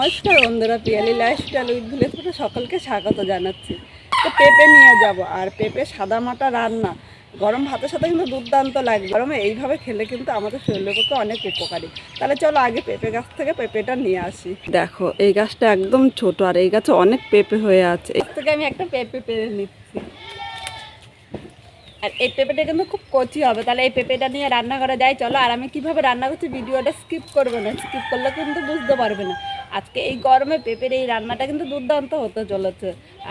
নমস্কার বন্ধুরা, Piyali lifestyle with village থেকে সকলকে স্বাগত জানাচ্ছি। তো পেঁপে নিয়ে যাব, আর পেঁপে সাদা মাটা রান্না। গরম ভাতের সাথে কিন্তু দুর্দান্ত লাগবে। গরমে এইভাবে খেলে কিন্তু আমাদের শরীরের পক্ষে অনেক উপকারী। তাহলে চলো আগে পেঁপে গাছ থেকে পেঁপেটা নিয়ে আসি। দেখো, এই গাছটা একদম ছোট, আর এই গাছে অনেক পেঁপে হয়ে আছে। এর থেকে আমি একটা পেঁপে পেরে নিচ্ছি। আর এই পেঁপেটা কিন্তু খুব কচি হবে। তাহলে এই পেঁপেটা নিয়ে রান্না করা যায় চলো। আর আমি কীভাবে রান্না করছি ভিডিওটা স্কিপ করবে না। স্কিপ করলে কিন্তু বুঝতে পারবে না। আজকে এই গরমে পেঁপের এই রান্নাটা কিন্তু দুর্দান্ত হতে চলেছে।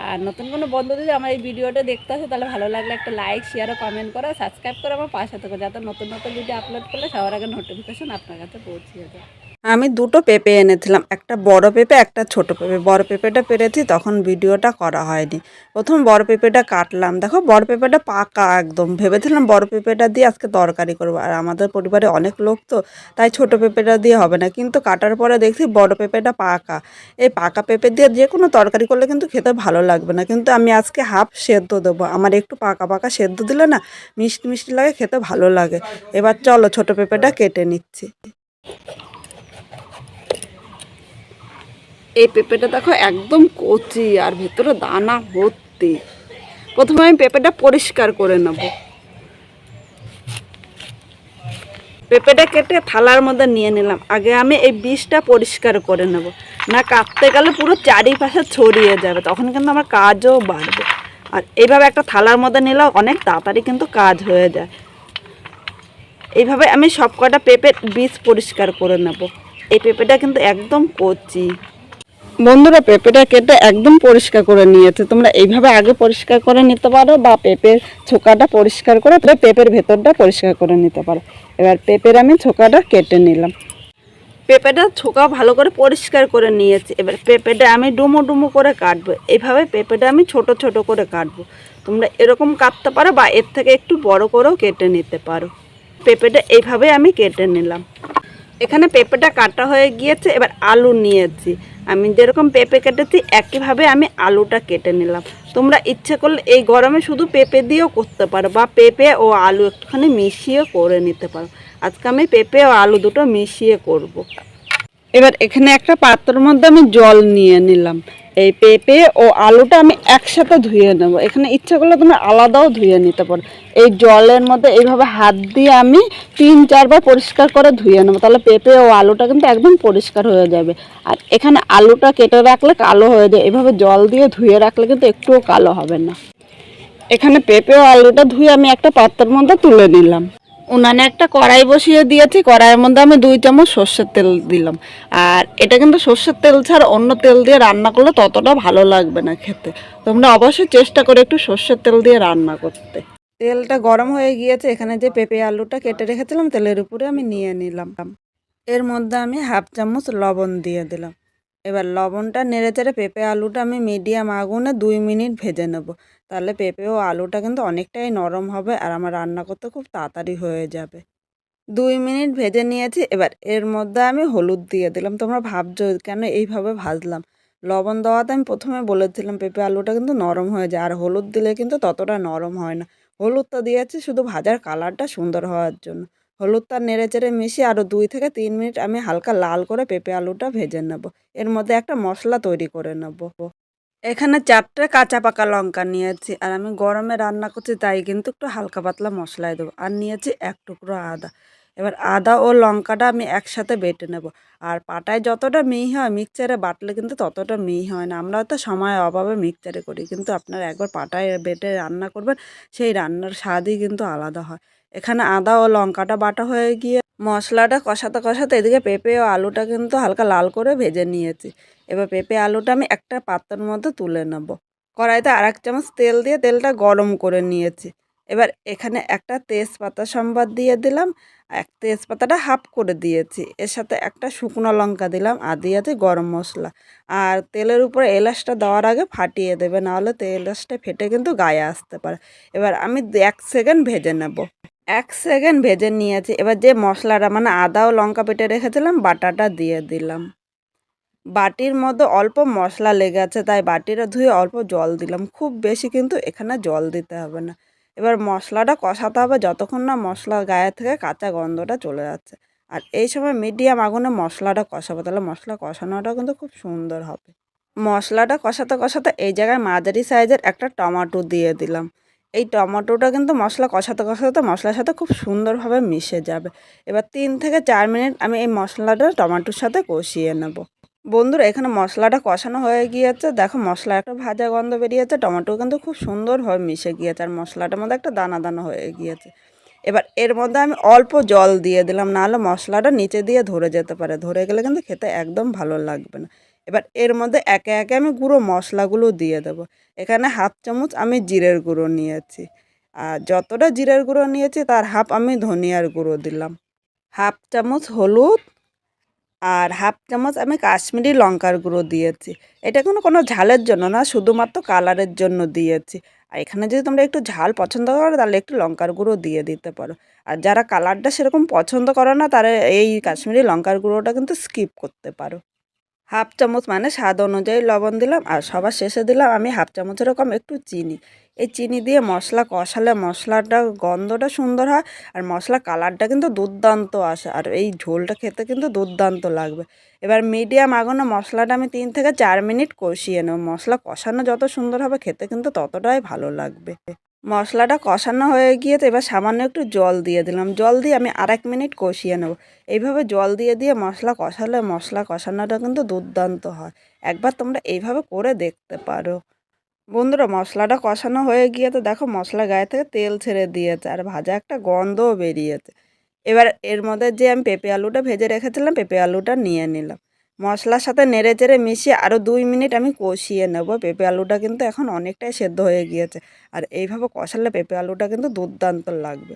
আর নতুন কোনো বন্ধু যদি আমার এই ভিডিওটা দেখতে আসে, তাহলে ভালো লাগলে একটা লাইক শেয়ার ও কমেন্ট করো। সাবস্ক্রাইব করে আমার পাশে থাকো। যাতে নতুন নতুন ভিডিও আপলোড করলে সবার আগে নোটিফিকেশন আপনার কাছে পৌঁছে যায়। আমি দুটো পেঁপে এনেছিলাম, একটা বড় পেঁপে, একটা ছোট পেঁপে। বড় পেঁপেটা পেরেছি, তখন ভিডিওটা করা হয়নি। প্রথম বড় পেঁপেটা কাটলাম। দেখো, বড় পেঁপেটা পাকা একদম। ভেবেছিলাম বড় পেঁপেটা দিয়ে আজকে তরকারি করব। আর আমাদের পরিবারে অনেক লোক তো, তাই ছোট পেঁপেটা দিয়ে হবে না। কিন্তু কাটার পরে দেখছি বড় পেঁপেটা পাকা। এই পাকা পেঁপে দিয়ে যে কোনো তরকারি করলে কিন্তু খেতে ভালো লাগবে না। কিন্তু আমি আজকে হাফ সেদ্ধ দেবো। আমার একটু পাকা পাকা সেদ্ধ দিলে না, মিষ্টি মিষ্টি লাগে, খেতে ভালো লাগে। এবার চলো ছোট পেঁপেটা কেটে নিচ্ছি। এই পেঁপেটা দেখো একদম কচি আর ভেতরে দানা ভর্তি। প্রথমে আমি পেঁপেটা পরিষ্কার করে নেব। পেঁপেটা কেটে থালার মধ্যে নিয়ে নিলাম। আগে আমি এই বীজটা পরিষ্কার করে নেব। না কাটতে গেলে পুরো চারিপাশে ছড়িয়ে যাবে, তখন কিন্তু আমার কাজও বাড়বে। আর এইভাবে একটা থালার মধ্যে নিলেও অনেক তাড়াতাড়ি কিন্তু কাজ হয়ে যায়। এইভাবে আমি সব কটা পেঁপের বীজ পরিষ্কার করে নেব। এই পেঁপেটা কিন্তু একদম কচি। বন্ধুরা, পেঁপেটা কেটে একদম পরিষ্কার করে নিয়েছে। তোমরা এইভাবে আগে পরিষ্কার করে নিতে পারো বা পেঁপের ছোকাটা পরিষ্কার করে পেঁপের ভেতরটা পরিষ্কার করে নিতে পারো। এবার পেঁপের আমি ছোকাটা কেটে নিলাম। পেঁপেটা ছোকা ভালো করে পরিষ্কার করে নিয়েছি। এবার পেঁপেটা আমি ডুমো ডুমো করে কাটবো। এইভাবে পেঁপেটা আমি ছোট ছোট করে কাটবো। তোমরা এরকম কাটতে পারো বা এর থেকে একটু বড় করেও কেটে নিতে পারো। পেঁপেটা এইভাবে আমি কেটে নিলাম। এখানে পেঁপেটা কাটা হয়ে গিয়েছে। এবার আলু নিয়েছি। আমি যেরকম পেঁপে কেটেছি, একইভাবে আমি আলুটা কেটে নিলাম। তোমরা ইচ্ছে করলে এই গরমে শুধু পেঁপে দিয়েও করতে পারো বা পেঁপে ও আলু একটুখানি মিশিয়ে করে নিতে পারো। আজকে আমি পেঁপে ও আলু দুটো মিশিয়ে করব। এবার এখানে একটা পাত্রের মধ্যে আমি জল নিয়ে নিলাম। এই পেঁপে ও আলুটা আমি একসাথে ধুয়ে নেব। এখানে ইচ্ছা করলে তোমরা আলাদাও ধুয়ে নিতে পারো। এই জলের মধ্যে এইভাবে হাত দিয়ে আমি তিন, চারবার পরিষ্কার করে ধুয়ে নেব। তাহলে পেঁপে ও আলুটা কিন্তু একদম পরিষ্কার হয়ে যাবে। আর এখানে আলুটা কেটে রাখলে কালো হয়ে যায়। এভাবে জল দিয়ে ধুয়ে রাখলে কিন্তু একটুও কালো হবে না। এখানে পেঁপে ও আলুটা ধুয়ে আমি একটা পাত্রের মধ্যে তুলে নিলাম। উনানে একটা কড়াই বসিয়ে দিয়েছি, কড়াইয়ের মধ্যে আমি দুই চামচ সর্ষের তেল দিলাম। আর এটা কিন্তু সর্ষের তেল ছাড়া অন্য তেল দিয়ে রান্না করলে ততটা ভালো লাগবে না খেতে। তোমরা অবশ্যই চেষ্টা করে একটু সর্ষের তেল দিয়ে রান্না করতে। তেলটা গরম হয়ে গিয়েছে, এখানে যে পেঁপে আলুটা কেটে রেখেছিলাম, তেলের উপরে আমি নিয়ে নিলাম। এর মধ্যে আমি হাফ চামচ লবণ দিয়ে দিলাম। এবার লবণটা নেড়ে চেড়ে পেঁপে আলুটা আমি মিডিয়াম আগুনে দুই মিনিট ভেজে নেব। তাহলে পেঁপে ও আলুটা কিন্তু অনেকটাই নরম হবে আর আমার রান্না করতে খুব তাড়াতাড়ি হয়ে যাবে। দুই মিনিট ভেজে নিয়েছি, এবার এর মধ্যে আমি হলুদ দিয়ে দিলাম। তোমরা ভাবছ কেন এইভাবে ভাজলাম? লবণ দেওয়াতে আমি প্রথমে বলেছিলাম পেঁপে আলুটা কিন্তু নরম হয়ে যায়, আর হলুদ দিলে কিন্তু ততটা নরম হয় না। হলুদটা দিয়েছি শুধু ভাজার কালারটা সুন্দর হওয়ার জন্য। হলুদটা নেড়ে চেড়ে মিশিয়ে আরও দুই থেকে তিন মিনিট আমি হালকা লাল করে পেঁপে আলুটা ভেজে নেব। এর মধ্যে একটা মশলা তৈরি করে নেব। এখানে চারটে কাঁচা পাকা লঙ্কা নিয়েছি, আর আমি গরমে রান্না করছি তাই কিন্তু একটু হালকা পাতলা মশলায় দেবো। আর নিয়েছি এক টুকরো আদা। এবার আদা ও লঙ্কাটা আমি একসাথে বেটে নেব। আর পাটায় যতটা মিহি হয় মিক্সচারে বাটলে কিন্তু ততটা মিহি হয় না। আমরা তো সময় অভাবে মিক্সচারে করি, কিন্তু আপনারা একবার পাটায় বেটে রান্না করবেন, সেই রান্নার স্বাদই কিন্তু আলাদা হয়। এখানে আদা ও লঙ্কাটা বাটা হয়ে গিয়ে মশলাটা কষাতে কষাতে এদিকে পেঁপে ও আলুটা কিন্তু হালকা লাল করে ভেজে নিয়েছি। এবার পেঁপে আলুটা আমি একটা পাত্রের মধ্যে তুলে নেব। কড়াইতে আর এক চামচ তেল দিয়ে তেলটা গরম করে নিয়েছি। এবার এখানে একটা তেজপাতা সম্বাদ দিয়ে দিলাম। এক তেজপাতাটা হাফ করে দিয়েছি। এর সাথে একটা শুকনো লঙ্কা দিলাম আর দিয়েছি গরম মশলা। আর তেলের উপরে এলাচটা দেওয়ার আগে ফাটিয়ে দেবে, নাহলে তেলাচটা ফেটে কিন্তু গায়ে আসতে পারে। এবার আমি এক সেকেন্ড ভেজে নেব। এক সেকেন্ড ভেজে নিয়েছি। এবার যে মশলাটা মানে আদা ও লঙ্কা পেটে রেখেছিলাম, বাটাটা দিয়ে দিলাম। বাটির মধ্যে অল্প মশলা লেগে আছে, তাই বাটিটা ধুয়ে অল্প জল দিলাম। খুব বেশি কিন্তু এখানে জল দিতে হবে না। এবার মশলাটা কষাতে হবে যতক্ষণ না মশলার গায়ে থেকে কাঁচা গন্ধটা চলে যাচ্ছে। আর এই সময় মিডিয়াম আগুনে মশলাটা কষাবো, তাহলে মশলা কষানোটা কিন্তু খুব সুন্দর হবে। মশলাটা কষাতে কষাতে এই জায়গায় মাঝারি সাইজের একটা টমাটো দিয়ে দিলাম। এই টমেটোটা কিন্তু মশলা কষাতে কষাতে মশলার সাথে খুব সুন্দরভাবে মিশে যাবে। এবার তিন থেকে চার মিনিট আমি এই মশলাটা টমেটোর সাথে কষিয়ে নেব। বন্ধুরা, এখানে মশলাটা কষানো হয়ে গিয়েছে। দেখো মশলা একটা ভাজা গন্ধ বেরিয়েছে। টমেটো কিন্তু খুব সুন্দরভাবে মিশে গিয়েছে আর মশলাটার মধ্যে একটা দানা দানা হয়ে গিয়েছে। এবার এর মধ্যে আমি অল্প জল দিয়ে দিলাম, নাহলে মশলাটা নিচে দিয়ে ধরে যেতে পারে। ধরে গেলে কিন্তু খেতে একদম ভালো লাগবে না। এবার এর মধ্যে একে একে আমি গুঁড়ো মশলাগুলো দিয়ে দেবো। এখানে হাফ চামচ আমি জিরের গুঁড়ো নিয়েছি। আর যতটা জিরের গুঁড়ো নিয়েছি তার হাফ আমি ধনিয়ার গুঁড়ো দিলাম। হাফ চামচ হলুদ আর হাফ চামচ আমি কাশ্মীরি লঙ্কার গুঁড়ো দিয়েছি। এটা কোনো কোনো ঝালের জন্য না, শুধুমাত্র কালারের জন্য দিয়েছি। আর এখানে যদি তোমরা একটু ঝাল পছন্দ করো তাহলে একটু লঙ্কার গুঁড়ো দিয়ে দিতে পারো। আর যারা কালারটা সেরকম পছন্দ করো না তারা এই কাশ্মীরি লঙ্কার গুঁড়োটা কিন্তু স্কিপ করতে পারো। হাফ চামচ মানে স্বাদ অনুযায়ী লবণ দিলাম আর সবার শেষে দিলাম আমি হাফ চামচ এরকম একটু চিনি। এই চিনি দিয়ে মশলা কষালে মশলাটা, গন্ধটা সুন্দর হয় আর মশলা কালারটা কিন্তু দুর্দান্ত আসে আর এই ঝোলটা খেতে কিন্তু দুর্দান্ত লাগবে। এবার মিডিয়াম আগুনে মশলাটা আমি তিন থেকে চার মিনিট কষিয়ে নেব। মশলা কষানো যত সুন্দর হবে খেতে কিন্তু ততটাই ভালো লাগবে। মশলাটা কষানো হয়ে গিয়ে তো এবার সামান্য একটু জল দিয়ে দিলাম। জল দিয়ে আমি আর এক মিনিট কষিয়ে নেব। এইভাবে জল দিয়ে দিয়ে মশলা কষালে মশলা কষানোটা কিন্তু দুর্দান্ত হয়। একবার তোমরা এইভাবে করে দেখতে পারো। বন্ধুরা, মশলাটা কষানো হয়ে গিয়ে তো দেখো, মশলা গায়ে থেকে তেল ছেড়ে দিয়েছে আর ভাজা একটা গন্ধও বেরিয়েছে। এবার এর মধ্যে যে আমি পেঁপে আলুটা ভেজে রেখেছিলাম, পেঁপে আলুটা নিয়ে নিলাম। মশলার সাথে নেড়ে চেড়ে মিশিয়ে আরও দুই মিনিট আমি কষিয়ে নেব। পেঁপে আলুটা কিন্তু এখন অনেকটাই সেদ্ধ হয়ে গিয়েছে। আর এইভাবে কষালে পেঁপে আলুটা কিন্তু দুর্দান্ত লাগবে।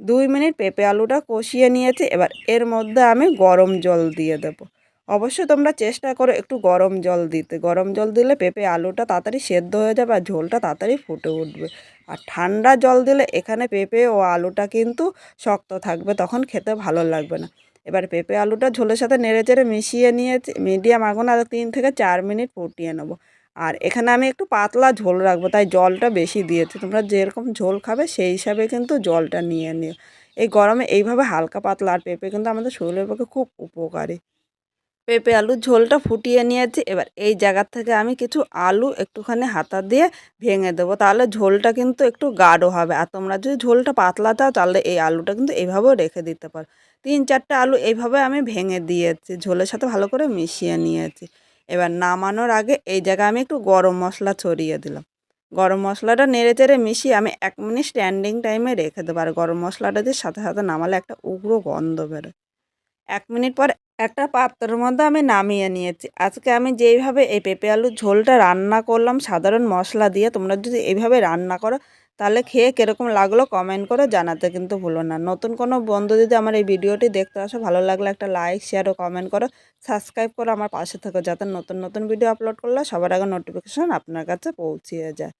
দুই মিনিট পেঁপে আলুটা কষিয়ে নিয়েছি, এবার এর মধ্যে আমি গরম জল দিয়ে দেবো। অবশ্যই তোমরা চেষ্টা করো একটু গরম জল দিতে। গরম জল দিলে পেঁপে আলুটা তাড়াতাড়ি সেদ্ধ হয়ে যাবে আর ঝোলটা তাড়াতাড়ি ফুটে উঠবে। আর ঠান্ডা জল দিলে এখানে পেঁপে ও আলুটা কিন্তু শক্ত থাকবে, তখন খেতে ভালো লাগবে না। এবার পেঁপে আলুটা ঝোলের সাথে নেড়ে চেড়ে মিশিয়ে নিয়েছি, মিডিয়াম আগুন আর তিন থেকে চার মিনিট ফুটিয়ে নেব। আর এখানে আমি একটু পাতলা ঝোল রাখব, তাই জলটা বেশি দিয়েছি। তোমরা যেরকম ঝোল খাবে সেই হিসাবে কিন্তু জলটা নিয়ে নিও। এই গরমে এইভাবে হালকা পাতলা, আর পেঁপে কিন্তু আমাদের শরীরের পক্ষে খুব উপকারী। পেঁপে আলুর ঝোলটা ফুটিয়ে নিয়েছি, এবার এই জায়গার থেকে আমি কিছু আলু একটুখানি হাতা দিয়ে ভেঙে দেবো, তাহলে ঝোলটা কিন্তু একটু গাঢ় হবে। আর তোমরা যদি ঝোলটা পাতলা দাও তাহলে এই আলুটা কিন্তু এইভাবেও রেখে দিতে পারো। তিন চারটে আলু এইভাবে আমি ভেঙে দিয়েছি, ঝোলের সাথে ভালো করে মিশিয়ে নিয়েছি। এবার নামানোর আগে এই জায়গায় আমি একটু গরম মশলা ছড়িয়ে দিলাম। গরম মশলাটা নেড়ে চেড়ে মিশিয়ে আমি এক মিনিট স্ট্যান্ডিং টাইমে রেখে দেবো। আর গরম মশলাটা দিয়ে সাথে সাথে নামালে একটা উগ্র গন্ধ বেরোয়। এক মিনিট পর একটা পাত্রের মধ্যে আমি নামিয়ে নিয়েছি। আজকে আমি যেইভাবে এই পেঁপে আলুর ঝোলটা রান্না করলাম, সাধারণ মশলা দিয়ে তোমরা যদি এইভাবে রান্না করো তাহলে খেয়ে কীরকম লাগল কমেন্ট করে জানাতে কিন্তু ভুলো না। নতুন কোনো বন্ধু যদি আমার এই ভিডিওটি দেখতে আসো, ভালো লাগলে একটা লাইক শেয়ার ও কমেন্ট করো। সাবস্ক্রাইব করো আমার পাশে থাকো যাতে নতুন নতুন ভিডিও আপলোড করলে সবার আগে নোটিফিকেশান আপনার কাছে পৌঁছিয়ে যায়।